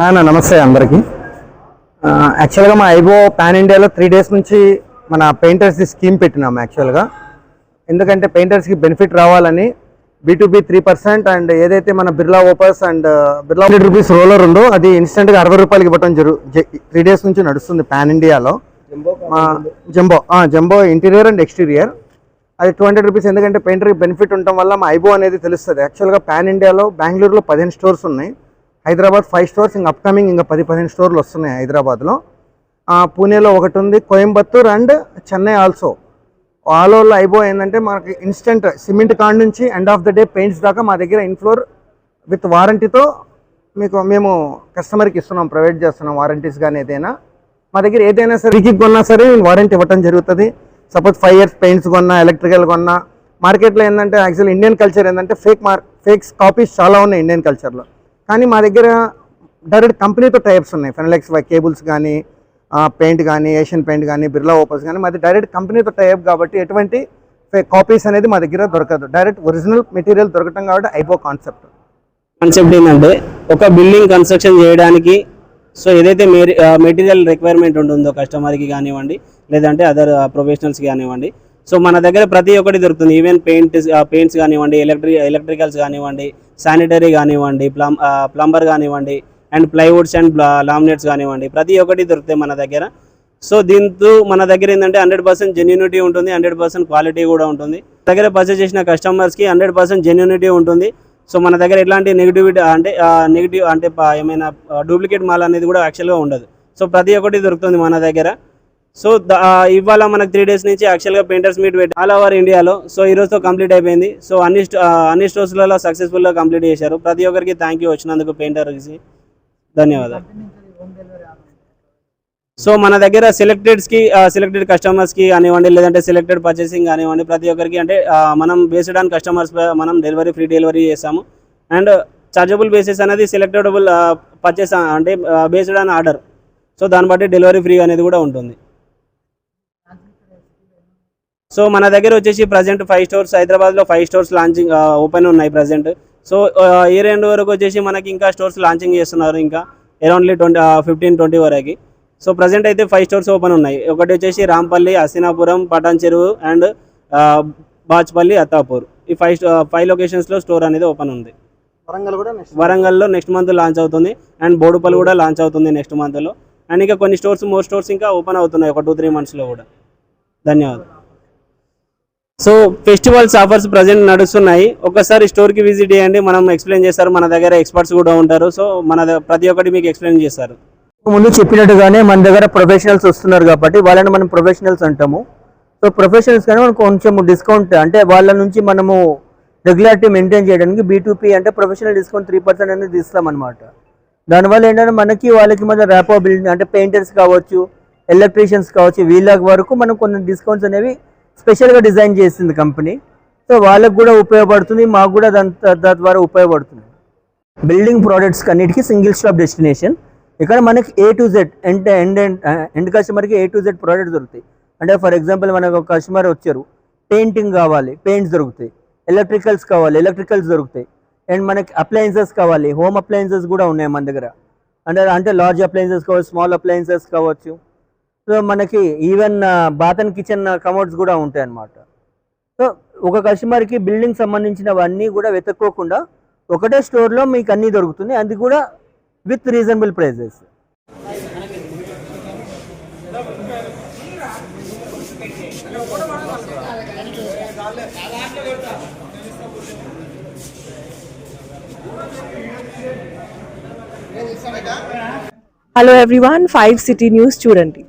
అన్న నమస్తే అందరికి. యాక్చువల్గా మా ఐబో పాన్ ఇండియాలో త్రీ డేస్ నుంచి మన పెయింటర్స్ స్కీమ్ పెట్టినాం యాక్చువల్గా ఎందుకంటే పెయింటర్స్కి బెనిఫిట్ రావాలని B to B three percent and ఏదైతే మన Birla offers and Birla hundred rupees roller ఉందో అది ఇన్స్టెంట్గా అరవై రూపాయలకి ఇవ్వటం జరు త్రీ డేస్ నుంచి నడుస్తుంది పాన్ ఇండియాలో. మా jumbo jumbo interior and exterior అది టూ హండ్రెడ్ రూపీస్ ఎందుకంటే పెయింటర్కి బెనిఫిట్ ఉండటం వల్ల మా ఐబో అనేది తెలుస్తుంది. యాక్చువల్గా పాన్ ఇండియాలో బెంగళూరులో పదిహేను స్టోర్స్ ఉన్నాయి. హైదరాబాద్ ఫైవ్ స్టోర్స్ ఇంకా అప్కమింగ్ ఇంకా పది పదిహేను స్టోర్లు వస్తున్నాయి హైదరాబాద్లో. పూణేలో ఒకటి ఉంది Coimbatore and Chennai also all ఓవర్లో ఐబో ఏంటంటే మనకి ఇన్స్టెంట్ సిమెంట్ కాడ్ నుంచి end of the day paints దాకా మా దగ్గర ఇన్ఫ్లోర్ విత్ వారంటీతో మీకు మేము కస్టమర్కి ఇస్తున్నాం ప్రొవైడ్ చేస్తున్నాం వారంటీస్ కానీ ఏదైనా. మా దగ్గర ఏదైనా సరే రీకి కొన్నా సరే వారంటీ ఇవ్వటం జరుగుతుంది. సపోజ్ ఫైవ్ ఇయర్స్ పెయింట్స్ కొన్నా ఎలక్ట్రికల్ కొన్నా మార్కెట్లో ఏంటంటే యాక్చువల్ ఇండియన్ కల్చర్ ఏంటంటే ఫేక్ మార్క్ ఫేక్స్ కాపీస్ చాలా ఉన్నాయి ఇండియన్ కల్చర్లో కానీ మా దగ్గర డైరెక్ట్ కంపెనీతో టైప్స్ ఉన్నాయి. ఫెనలెక్స్ కేబుల్స్ కానీ పెయింట్ కానీ ఏషియన్ పెయింట్ కానీ బిర్లా ఓపర్స్ కానీ మాది డైరెక్ట్ కంపెనీతో టైప్ కాబట్టి ఎటువంటి కాపీస్ అనేది మా దగ్గర దొరకదు. డైరెక్ట్ ఒరిజినల్ మెటీరియల్ దొరకటం కాబట్టి ఐబో కాన్సెప్ట్ కాన్సెప్ట్ ఏంటంటే ఒక బిల్డింగ్ కన్స్ట్రక్షన్ చేయడానికి సో ఏదైతే మెటీరియల్ రిక్వైర్మెంట్ ఉంటుందో కస్టమర్కి కానివ్వండి లేదంటే అదర్ ప్రొఫెషనల్స్కి కానివ్వండి సో మన దగ్గర ప్రతి ఒక్కటి దొరుకుతుంది. ఈవెన్ పెయింట్ పెయింట్స్ కానివ్వండి ఎలక్ట్రిక్ ఎలక్ట్రికల్స్ కానివ్వండి శానిటరీ కానివ్వండి ప్లం ప్లంబర్ కానివ్వండి అండ్ ప్లైవుడ్స్ అండ్ లామినేట్స్ కానివ్వండి ప్రతి ఒక్కటి దొరుకుతాయి మన దగ్గర. సో దీంతో మన దగ్గర ఏంటంటే హండ్రెడ్ పర్సెంట్ జెన్యూనిటీ ఉంటుంది హండ్రెడ్ పర్సెంట్ క్వాలిటీ కూడా ఉంటుంది. దగ్గర పర్చేస్ చేసిన కస్టమర్స్కి హండ్రెడ్ పర్సెంట్ జెన్యూనిటీ ఉంటుంది. సో మన దగ్గర ఎలాంటి నెగిటివిటీ అంటే నెగిటివ్ అంటే ఏమైనా డూప్లికేట్ మాల్ అనేది కూడా యాక్చువల్గా ఉండదు. సో ప్రతి ఒక్కటి దొరుకుతుంది మన దగ్గర. సో ఇవాళ మనకు త్రీ డేస్ నుంచి యాక్చువల్గా పెయింటర్స్ మీట్ పెట్టి ఆల్ ఓవర్ ఇండియాలో సో ఈ రోజుతో కంప్లీట్ అయిపోయింది. సో అన్ని అన్ని స్టోర్స్లలో సక్సెస్ఫుల్గా కంప్లీట్ చేశారు. ప్రతి ఒక్కరికి థ్యాంక్ యూ వచ్చినందుకు పెయింటర్కి ధన్యవాదాలు. సో మన దగ్గర సెలెక్టెడ్స్కి సెలెక్టెడ్ కస్టమర్స్కి కానివ్వండి లేదంటే సెలెక్టెడ్ పర్చేసింగ్ కానివ్వండి ప్రతి ఒక్కరికి అంటే మనం బేస్డ్ ఆన్ కస్టమర్స్ మనం డెలివరీ ఫ్రీ డెలివరీ చేస్తాము. అండ్ చార్జబుల్ బేసిస్ అనేది సెలెక్టెడబుల్ పర్చేస్ అంటే బేస్డ్ ఆన్ ఆర్డర్ సో దాన్ని బట్టి డెలివరీ ఫ్రీ అనేది కూడా ఉంటుంది. సో మన దగ్గర వచ్చేసి ప్రజెంట్ ఫైవ్ స్టోర్స్ హైదరాబాద్లో ఫైవ్ స్టోర్స్ లాంచింగ్ ఓపెన్ ఉన్నాయి ప్రజెంట్ సో ఇయర్ ఎండ్ వరకు వచ్చేసి మనకి ఇంకా స్టోర్స్ లాంచింగ్ చేస్తున్నారు ఇంకా అరౌండ్లీ ట్వంటీ ఫిఫ్టీన్ ట్వంటీ వరకు. సో ప్రజెంట్ అయితే ఫైవ్ స్టోర్స్ ఓపెన్ ఉన్నాయి. ఒకటి వచ్చేసి రాంపల్లి హసీనాపురం పటాన్ చెరువు అండ్ బాచ్పల్లి అత్తాపూర్. ఈ ఫైవ్ ఫైవ్ లొకేషన్స్లో స్టోర్ అనేది ఓపెన్ ఉంది. వరంగల్ కూడా నెక్స్ట్ వరంగల్లో నెక్స్ట్ మంత్ లాంచ్ అవుతుంది అండ్ బోడుపల్లి కూడా లాంచ్ అవుతుంది నెక్స్ట్ మంత్లో అండ్ ఇంకా కొన్ని స్టోర్స్ మోర్ స్టోర్స్ ఇంకా ఓపెన్ అవుతున్నాయి. ఒక టూ త్రీ మంత్స్లో కూడా. ధన్యవాదాలు. సో ఫెస్టివల్స్ ఆఫర్స్ ప్రజెంట్ నడుస్తున్నాయి. ఒకసారి స్టోర్కి విజిట్ చేయండి. మనం ఎక్స్ప్లెయిన్ చేస్తారు. మన దగ్గర ఎక్స్పర్ట్స్ కూడా ఉంటారు. సో మన ప్రతి ఒక్కటి మీకు ఎక్స్ప్లెయిన్ చేస్తారు. ముందు చెప్పినట్టుగానే మన దగ్గర ప్రొఫెషనల్స్ వస్తున్నారు కాబట్టి వాళ్ళని మనం ప్రొఫెషనల్స్ అంటాము. సో ప్రొఫెషనల్స్ కానీ మనకు కొంచెం డిస్కౌంట్ అంటే వాళ్ళ నుంచి మనము రెగ్యులారిటీ మెయింటైన్ చేయడానికి బీటూపీ అంటే ప్రొఫెషనల్ డిస్కౌంట్ త్రీ పర్సెంట్ అనేది ఇస్తామన్నమాట. దానివల్ల ఏంటంటే మనకి వాళ్ళకి మధ్య ర్యాపో బిల్డింగ్ అంటే పెయింటర్స్ కావచ్చు ఎలక్ట్రీషియన్స్ కావచ్చు వీళ్ళ వరకు మనం కొన్ని డిస్కౌంట్స్ అనేవి స్పెషల్గా డిజైన్ చేసింది కంపెనీ. సో వాళ్ళకు కూడా ఉపయోగపడుతుంది మాకు కూడా దాని ద్వారా ఉపయోగపడుతుంది. బిల్డింగ్ ప్రోడక్ట్స్ అన్నిటికీ సింగిల్ స్టాప్ డెస్టినేషన్. ఇక్కడ మనకి A to Z end end end కస్టమర్కి ఏ టు జెడ్ ప్రోడక్ట్ దొరుకుతాయి. అంటే ఫర్ ఎగ్జాంపుల్ మనకు ఒక కస్టమర్ వచ్చారు పెయింటింగ్ కావాలి పెయింట్స్ దొరుకుతాయి. ఎలక్ట్రికల్స్ కావాలి ఎలక్ట్రికల్స్ దొరుకుతాయి. అండ్ మనకి అప్లయన్సెస్ కావాలి హోమ్ అప్లయన్సెస్ కూడా ఉన్నాయి మన దగ్గర. అంటే అంటే లార్జ్ అప్లయన్సెస్ కావచ్చు స్మాల్ అప్లయన్సెస్ కావచ్చు. సో మనకి even bath and kitchen commodes కూడా ఉంటాయి అన్నమాట సో ఒక కస్టమర్కి బిల్డింగ్ సంబంధించినవన్నీ కూడా వెతుక్కోకుండా ఒకటే స్టోర్లో మీకు అన్నీ దొరుకుతుంది అది కూడా with reasonable prices. Hello everyone five city news చూడండి.